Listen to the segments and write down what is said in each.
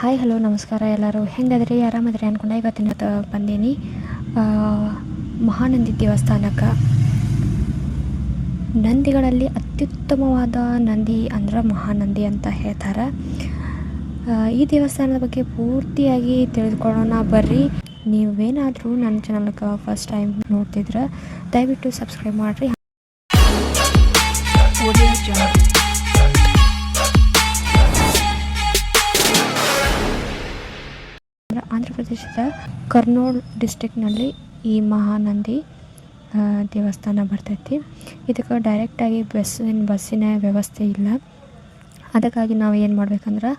Hi hello ನಮಸ್ಕಾರ ಎಲ್ಲರೂ. ಹೆಂಗದ್ರಿ? ಆರಾಮದ್ರಿ ಅಂದ್ಕೊಂಡು ಇವತ್ತಿನ ಬಂದೀನಿ. ಮಹಾನಂದಿ ದೇವಸ್ಥಾನಕ್ಕೆ. ನಂದಿಗಳಲ್ಲಿ ಅತ್ಯುತ್ತಮವಾದ ನಂದಿ ಅಂದ್ರೆ ಮಹಾನಂದಿ ಅಂತ ಹೇಳ್ತಾರೆ. ಈ ದೇವಸ್ಥಾನದ ಬಗ್ಗೆ ಪೂರ್ತಿಯಾಗಿ ತಿಳಿದುಕೊಳ್ಳೋಣ. ಬರ್ರಿ. ನೀವೇನಾದರೂ ನನ್ನ ಚಾನಲ್ಗೆ ಫಸ್ಟ್ ಟೈಮ್ ನೋಡ್ತಿದ್ರೆ, ದಯವಿಟ್ಟು ಸಬ್ಸ್ಕ್ರೈಬ್ ಮಾಡಿರಿ. ಪ್ರದೇಶದ ಕರ್ನೂಲ್ ಡಿಸ್ಟಿಕ್ನಲ್ಲಿ ಈ ಮಹಾನಂದಿ ದೇವಸ್ಥಾನ ಬರ್ತೈತಿ. ಇದಕ್ಕೆ ಡೈರೆಕ್ಟಾಗಿ ಬಸ್ಸಿನ ಬಸ್ಸಿನ ವ್ಯವಸ್ಥೆ ಇಲ್ಲ. ಅದಕ್ಕಾಗಿ ನಾವು ಏನು ಮಾಡ್ಬೇಕಂದ್ರೆ,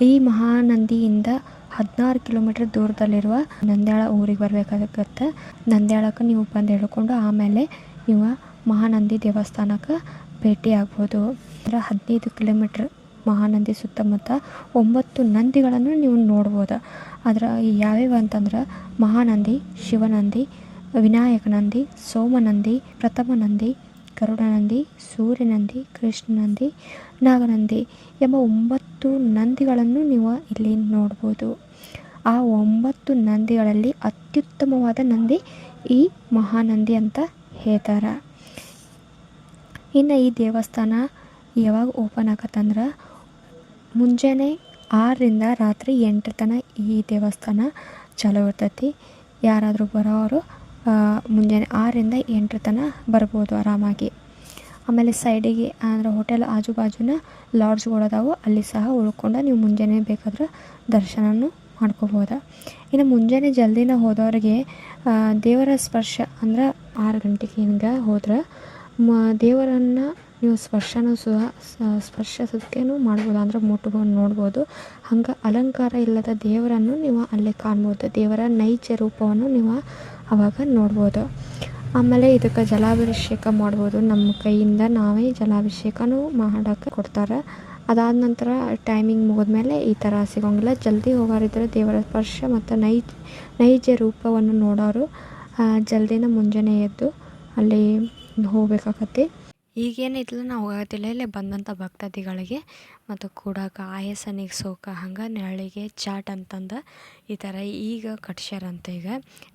ಈ ಮಹಾನಂದಿಯಿಂದ ಹದಿನಾರು ಕಿಲೋಮೀಟ್ರ್ ದೂರದಲ್ಲಿರುವ ನಂದ್ಯಾಳ ಊರಿಗೆ ಬರಬೇಕಾಗತ್ತೆ. ನಂದ್ಯಾಳಕ್ಕೆ ನೀವು ಬಂದು ಹೇಳ್ಕೊಂಡು ಆಮೇಲೆ ನೀವು ಮಹಾನಂದಿ ದೇವಸ್ಥಾನಕ್ಕೆ ಭೇಟಿ ಆಗ್ಬೋದು ಅಂದರೆ ಹದಿನೈದು ಕಿಲೋಮೀಟ್ರ್ ಮಹಾನಂದಿ ಸುತ್ತಮುತ್ತ ಒಂಬತ್ತು ನಂದಿಗಳನ್ನು ನೀವು ನೋಡ್ಬೋದು. ಅದರ ಯಾವ್ಯಾವ ಅಂತಂದ್ರೆ ಮಹಾನಂದಿ, ಶಿವನಂದಿ ವಿನಾಯಕ ನಂದಿ ಸೋಮನಂದಿ ಪ್ರಥಮ ನಂದಿ ಗರುಡನಂದಿ, ಸೂರ್ಯನಂದಿ, ಕೃಷ್ಣನಂದಿ, ನಾಗನಂದಿ ಎಂಬ ಒಂಬತ್ತು ನಂದಿಗಳನ್ನು ನೀವು ಇಲ್ಲಿ ನೋಡ್ಬೋದು. ಆ ಒಂಬತ್ತು ನಂದಿಗಳಲ್ಲಿ ಅತ್ಯುತ್ತಮವಾದ ನಂದಿ ಈ ಮಹಾನಂದಿ ಅಂತ ಹೇಳ್ತಾರೆ. ಇನ್ನು ಈ ದೇವಸ್ಥಾನ ಯಾವಾಗ ಓಪನ್ ಆಗತ್ತಂದ್ರೆ ಮುಂಜಾನೆ ಆರರಿಂದ ರಾತ್ರಿ ಎಂಟರ ತನಕ ಈ ದೇವಸ್ಥಾನ ಚಾಲೂ ಇರ್ತೈತಿ. ಯಾರಾದರೂ ಬರೋರು ಮುಂಜಾನೆ ಆರರಿಂದ ಎಂಟರ ತನಕ ಬರ್ಬೋದು ಆರಾಮಾಗಿ. ಆಮೇಲೆ ಸೈಡಿಗೆ ಅಂದರೆ ಹೋಟೆಲ್ ಆಜು ಬಾಜುನ ಲಾಡ್ಜ್ಗಳದಾವು ಅಲ್ಲಿ ಸಹ ಉಳ್ಕೊಂಡು ನೀವು ಮುಂಜಾನೆ ಬೇಕಾದ್ರೆ ದರ್ಶನನೂ ಮಾಡ್ಕೋಬೋದು. ಇನ್ನು ಮುಂಜಾನೆ ಜಲ್ದಿನ ಹೋದವ್ರಿಗೆ ದೇವರ ಸ್ಪರ್ಶ ಅಂದ್ರೆ ಆರು ಗಂಟೆಗೆ ಹಿಂಗೆ ಹೋದ್ರೆ ಮ ದೇವರನ್ನು ನೀವು ಸ್ಪರ್ಶನೂ ಸಹ ಸ್ಪರ್ಶಿಸೋದಕ್ಕೇನು ಮಾಡ್ಬೋದು ಅಂದ್ರೆ ಮುಟ್ಬೋದು ನೋಡ್ಬೋದು. ಹಂಗೆ ಅಲಂಕಾರ ಇಲ್ಲದ ದೇವರನ್ನು ನೀವು ಅಲ್ಲೇ ಕಾಣ್ಬೋದು. ದೇವರ ನೈಜ ರೂಪವನ್ನು ನೀವು ಆವಾಗ ನೋಡ್ಬೋದು. ಆಮೇಲೆ ಇದಕ್ಕೆ ಜಲಾಭಿಷೇಕ ಮಾಡ್ಬೋದು. ನಮ್ಮ ಕೈಯಿಂದ ನಾವೇ ಜಲಾಭಿಷೇಕನೂ ಮಾಡೋಕ್ಕೆ ಕೊಡ್ತಾರೆ. ಅದಾದ ನಂತರ ಟೈಮಿಂಗ್ ಮುಗಿದ್ಮೇಲೆ ಈ ಥರ ಸಿಗೋಂಗಿಲ್ಲ. ಜಲ್ದಿ ಹೋಗೋರಿದ್ರೆ ದೇವರ ಸ್ಪರ್ಶ ಮತ್ತು ನೈಜ ನೈಜ ರೂಪವನ್ನು ನೋಡೋರು ಜಲ್ದಿನ ಮುಂಜಾನೆ ಎದ್ದು ಅಲ್ಲಿ ಹೋಗ್ಬೇಕಾಗತ್ತೆ. ಈಗೇನಿಲ್ಲ ನಾವು ಹೋಗತ್ತಿಲ್ಲ. ಇಲ್ಲೇ ಬಂದಂಥ ಭಕ್ತಾದಿಗಳಿಗೆ ಮತ್ತು ಕೂಡಕ್ಕೆ ಆಯಾಸ ನೀಗ್ಸೋಕ ಹಂಗೆ ನೆರಳಿಗೆ ಚಾಟ್ ಅಂತಂದು ಈ ಥರ ಈಗ ಕಟ್ಸ್ಯಾರಂತ ಈಗ.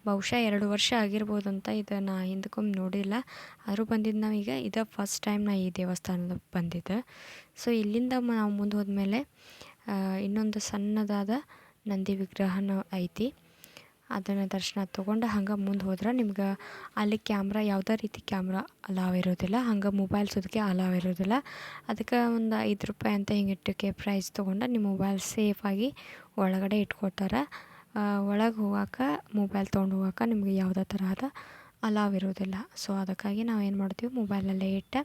ಬಹುಶಃ ಎರಡು ವರ್ಷ ಆಗಿರ್ಬೋದಂತ ಇದು ನಾ ಹಿಂದಕ್ಕೊಮ್ಮೆ ನೋಡಿಲ್ಲ. ಆದರೂ ಬಂದಿದ್ದು ನಾವೀಗ ಇದು ಫಸ್ಟ್ ಟೈಮ್ ನಾ ಈ ದೇವಸ್ಥಾನದ ಬಂದಿದ್ದೆ ಸೊ ಇಲ್ಲಿಂದ ನಾವು ಮುಂದೆ ಹೋದ್ಮೇಲೆ ಇನ್ನೊಂದು ಸಣ್ಣದಾದ ನಂದಿ ವಿಗ್ರಹನೂ ಐತಿ. ಅದನ್ನು ದರ್ಶನ ತೊಗೊಂಡು ಹಂಗೆ ಮುಂದೆ ಹೋದ್ರೆ ನಿಮ್ಗೆ ಅಲ್ಲಿ ಕ್ಯಾಮ್ರಾ ಯಾವುದೇ ರೀತಿ ಕ್ಯಾಮ್ರಾ ಅಲಾವ್ ಇರೋದಿಲ್ಲ, ಹಂಗೆ ಮೊಬೈಲ್ ಸುದಕ್ಕೆ ಅಲಾವ್ ಇರೋದಿಲ್ಲ. ಅದಕ್ಕೆ ಒಂದು ಐದು ರೂಪಾಯಿ ಅಂತ ಹಿಂಗೆ ಇಟ್ಟಕ್ಕೆ ಪ್ರೈಸ್ ತೊಗೊಂಡು ನಿಮ್ಮ ಮೊಬೈಲ್ ಸೇಫಾಗಿ ಒಳಗಡೆ ಇಟ್ಕೊತಾರೆ ಒಳಗೆ ಹೋಗಾಕ ಮೊಬೈಲ್ ತೊಗೊಂಡು ಹೋಗಾಕ ನಿಮಗೆ ಯಾವುದೇ ತರಹದ ಅಲಾವ್ ಇರೋದಿಲ್ಲ. ಸೊ ಅದಕ್ಕಾಗಿ ನಾವು ಏನು ಮಾಡ್ತೀವಿ ಮೊಬೈಲಲ್ಲೇ ಇಟ್ಟು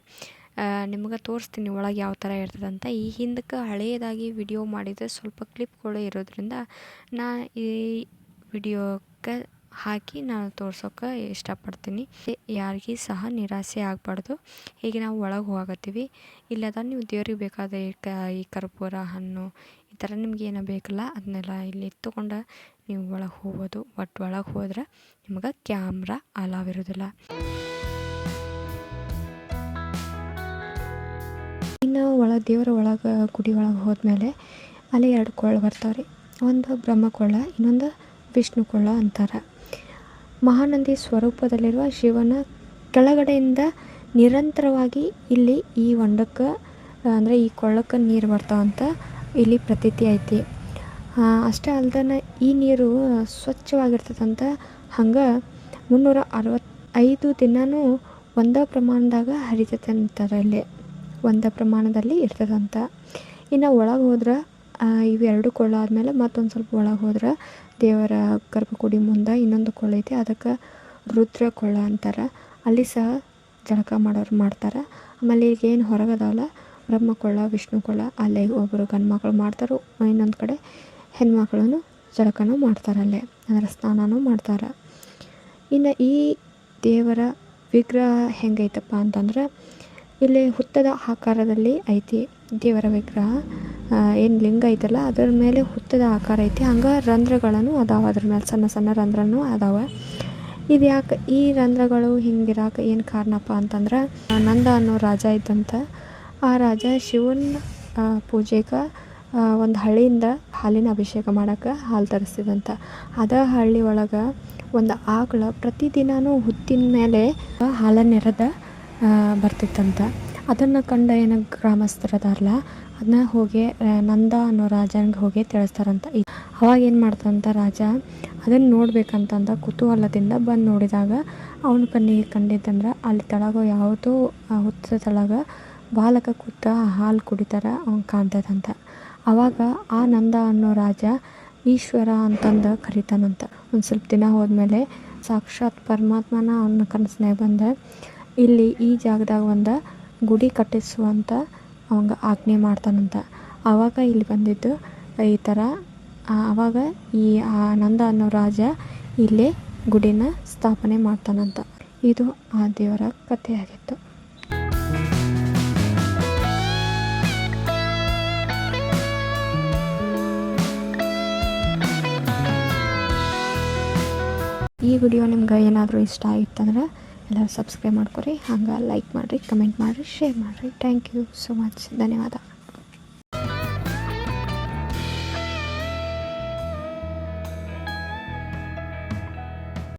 ನಿಮ್ಗೆ ತೋರಿಸ್ತೀನಿ ಒಳಗೆ ಯಾವ ಥರ ಇರ್ತದಂತ. ಈ ಹಿಂದಕ್ಕೆ ಹಳೆಯದಾಗಿ ವಿಡಿಯೋ ಮಾಡಿದರೆ ಸ್ವಲ್ಪ ಕ್ಲಿಪ್ಗಳು ಇರೋದ್ರಿಂದ ನಾ ಈ ವಿಡಿಯೋಕ್ಕೆ ಹಾಕಿ ನಾನು ತೋರ್ಸೋಕೆ ಇಷ್ಟಪಡ್ತೀನಿ. ಯಾರಿಗೂ ಸಹ ನಿರಾಸೆ ಆಗಬಾರ್ದು. ಹೀಗೆ ನಾವು ಒಳಗೆ ಹೋಗತ್ತೀವಿ. ಇಲ್ಲದ ನೀವು ದೇವ್ರಿಗೆ ಬೇಕಾದ ಈ ಕರ್ಪೂರ ಹಣ್ಣು ಈ ಥರ ನಿಮ್ಗೆ ಏನೋ ಬೇಕಲ್ಲ, ಅದನ್ನೆಲ್ಲ ಇಲ್ಲಿ ತೊಗೊಂಡು ನೀವು ಒಳಗೆ ಹೋಗ್ಬೋದು ಒಟ್ಟು ಒಳಗೆ ಹೋದ್ರೆ ನಿಮ್ಗೆ ಕ್ಯಾಮ್ರಾ ಅಲಾವ್ ಇರೋದಿಲ್ಲ. ಇನ್ನು ಒಳಗೆ ದೇವರ ಒಳಗೆ, ಗುಡಿ ಒಳಗೆ ಹೋದ್ಮೇಲೆ ಅಲ್ಲಿ ಎರಡು ಕೊಳ್ಳ ಬರ್ತಾವೆ ರೀ ಒಂದು ಬ್ರಹ್ಮಕೊಳ್ಳ ಇನ್ನೊಂದು ವಿಷ್ಣು ಕೊಳ್ಳ ಅಂತಾರೆ. ಮಹಾನಂದಿ ಸ್ವರೂಪದಲ್ಲಿರುವ ಶಿವನ ಕೆಳಗಡೆಯಿಂದ ನಿರಂತರವಾಗಿ ಇಲ್ಲಿ ಈ ಹೊಂಡಕ್ಕೆ, ಅಂದರೆ ಈ ಕೊಳ್ಳಕ್ಕೆ ನೀರು ಬರ್ತಾವಂತ ಇಲ್ಲಿ ಪ್ರತೀತಿ ಐತಿ. ಅಷ್ಟೇ ಅಲ್ದನ ಈ ನೀರು ಸ್ವಚ್ಛವಾಗಿರ್ತದಂತ ಹಂಗೆ ಮುನ್ನೂರ ಅರವತ್ತೈದು ದಿನವೂ ಒಂದೇ ಪ್ರಮಾಣದಾಗ ಹರಿತೈತೆ ಅಂತಾರೆ ಇಲ್ಲಿ ಒಂದೇ ಪ್ರಮಾಣದಲ್ಲಿ ಇರ್ತದಂತ. ಇನ್ನು ಒಳಗೆ ಹೋದ್ರೆ ಇವೆರಡು ಕೊಳ್ಳ ಆದಮೇಲೆ ಮತ್ತೊಂದು ಸ್ವಲ್ಪ ಒಳಗೆ ಹೋದ್ರೆ ದೇವರ ಗರ್ಭಗುಡಿ ಮುಂದೆ ಇನ್ನೊಂದು ಕೊಳ ಐತಿ, ಅದಕ್ಕೆ ರುದ್ರ ಕೊಳ ಅಂತಾರೆ. ಅಲ್ಲಿ ಸಹ ಜಳಕ ಮಾಡೋರು ಮಾಡ್ತಾರೆ. ಆಮೇಲೆ ಈಗ ಏನು ಹೊರಗದಾವಲ್ಲ ವಿಷ್ಣು ಕೊಳ ಅಲ್ಲೇ ಒಬ್ಬರು ಗಂಡು ಮಕ್ಕಳು ಮಾಡ್ತಾರೆ. ಇನ್ನೊಂದು ಕಡೆ ಹೆಣ್ಮಕ್ಳು ಜಳಕನೂ ಮಾಡ್ತಾರೆ ಅಲ್ಲೇ, ಅಂದರೆ ಸ್ನಾನನೂ ಮಾಡ್ತಾರೆ. ಇನ್ನು ಈ ದೇವರ ವಿಗ್ರಹ ಹೆಂಗೈತಪ್ಪ ಅಂತಂದ್ರೆ, ಇಲ್ಲಿ ಹುತ್ತದ ಆಕಾರದಲ್ಲಿ ಐತಿ. ದೇವರ ವಿಗ್ರಹ ಏನು ಲಿಂಗ ಐತಲ್ಲ, ಅದರ ಮೇಲೆ ಹುತ್ತದ ಆಕಾರ ಐತಿ. ಹಂಗೆ ರಂಧ್ರಗಳನ್ನು ಅದಾವ, ಅದ್ರ ಮೇಲೆ ಸಣ್ಣ ಸಣ್ಣ ರಂಧ್ರನೂ ಅದಾವೆ. ಇದು ಯಾಕೆ, ಈ ರಂಧ್ರಗಳು ಹಿಂಗಿರಾಕ ಏನು ಕಾರಣಪ್ಪ ಅಂತಂದ್ರೆ ನಂದ ಅನ್ನೋ ರಾಜ ಇದ್ದಂತ, ಆ ರಾಜ ಶಿವನ ಪೂಜೆಗೆ ಒಂದು ಹಳ್ಳಿಯಿಂದ ಹಾಲಿನ ಅಭಿಷೇಕ ಮಾಡೋಕ್ಕೆ ಹಾಲು ತರಿಸ್ತಿದಂತ ಅದ ಹಳ್ಳಿ ಒಳಗೆ ಒಂದು ಆಕಳ ಪ್ರತಿದಿನವೂ ಹುತ್ತಿನ ಮೇಲೆ ಹಾಲನ್ನೆರೆದ ಬರ್ತಿತ್ತಂತ. ಅದನ್ನು ಕಂಡ ಏನು ಗ್ರಾಮಸ್ಥರು ಅದಾರಲ್ಲ ಅದನ್ನ ಹೋಗಿ ನಂದ ಅನ್ನೋ ರಾಜನಿಗೆ ಹೋಗಿ ತಿಳಿಸ್ತಾರಂತ. ಅವಾಗ ಏನು ಮಾಡ್ತಂತ ರಾಜ ಅದನ್ನು ನೋಡ್ಬೇಕಂತಂದ ಕುತೂಹಲದಿಂದ ಬಂದು ನೋಡಿದಾಗ ಅವನ ಕಣ್ಣಿಗೆ ಕಂಡಿದ್ದಂದ್ರೆ ಅಲ್ಲಿ ತಳಗ ಯಾವುದೋ ಹುತ್ತ ತಳಗ ಬಾಲಕ ಕೂತ ಹಾಲು ಕುಡಿತಾರ ಅವನು ಕಾಣ್ತದಂತ ಅವಾಗ ಆ ನಂದ ಅನ್ನೋ ರಾಜ ಈಶ್ವರ ಅಂತಂದು ಕರಿತಾನಂತ. ಒಂದು ಸ್ವಲ್ಪ ದಿನ ಹೋದ್ಮೇಲೆ ಸಾಕ್ಷಾತ್ ಪರಮಾತ್ಮನ ಅವನ ಕನಸಿನಾಗ ಬಂದ, ಇಲ್ಲಿ ಈ ಜಾಗದಾಗ ಒಂದು ಗುಡಿ ಕಟ್ಟಿಸುವಂತ ಅವಂಗ ಆಜ್ಞೆ ಮಾಡ್ತಾನಂತ. ಆವಾಗ ಇಲ್ಲಿ ಬಂದಿದ್ದು ಈ ಥರ ಆವಾಗ ಈ ಆನಂದ ಅನ್ನೋ ರಾಜ ಇಲ್ಲೇ ಗುಡಿನ ಸ್ಥಾಪನೆ ಮಾಡ್ತಾನಂತ. ಇದು ಆ ದೇವರ ಕಥೆಯಾಗಿತ್ತು. ಈ ವಿಡಿಯೋ ನಿಮ್ಗೆ ಏನಾದರೂ ಇಷ್ಟ ಆಗಿತ್ತಂದ್ರೆ ಎಲ್ಲರೂ ಸಬ್ಸ್ಕ್ರೈಬ್ ಮಾಡ್ಕೊರಿ, ಹಂಗೆ ಲೈಕ್ ಮಾಡಿರಿ ಕಮೆಂಟ್ ಮಾಡಿರಿ ಶೇರ್ ಮಾಡಿರಿ. ಥ್ಯಾಂಕ್ ಯು ಸೊ ಮಚ್ ಧನ್ಯವಾದ.